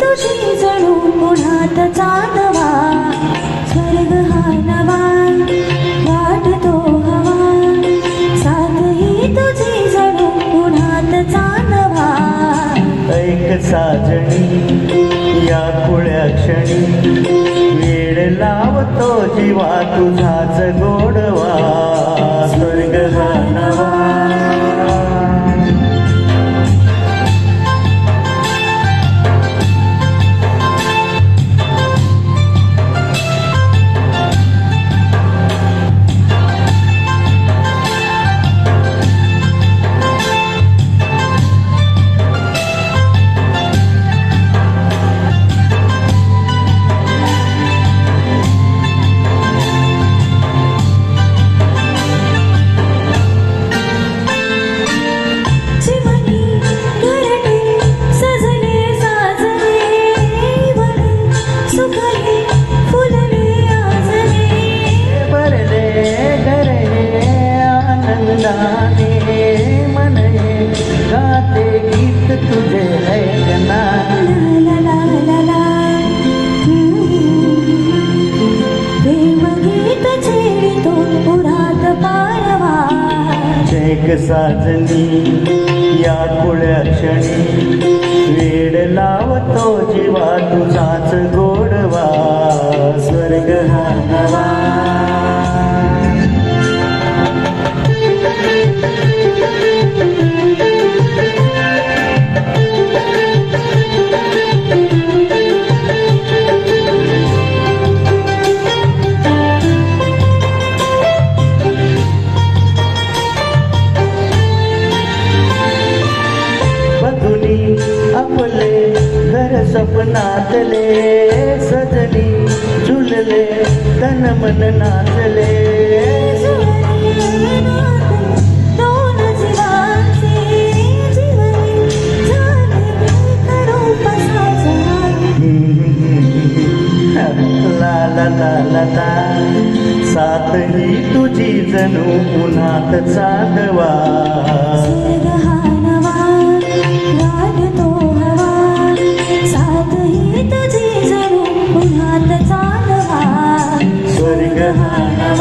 तुझी जणू पुण्यात चांदवा. स्वर्ग हा नवा वाटतो हवा. साथ तुझी जणू पुण्यात चांदवा. ऐक साजणी या पुळ्या क्षणी. वेळ लावतो जीवा तुझाच गोड. एक साजनी या कुळ्या क्षणी वेड लावतो जीवा तुझा. सजली आपले घर सपनातले सजनी झुलले तन मन नाचले. दोन ला ला ला ला ला सात ही तुझी जणू उन्हात चांदवा. तुझी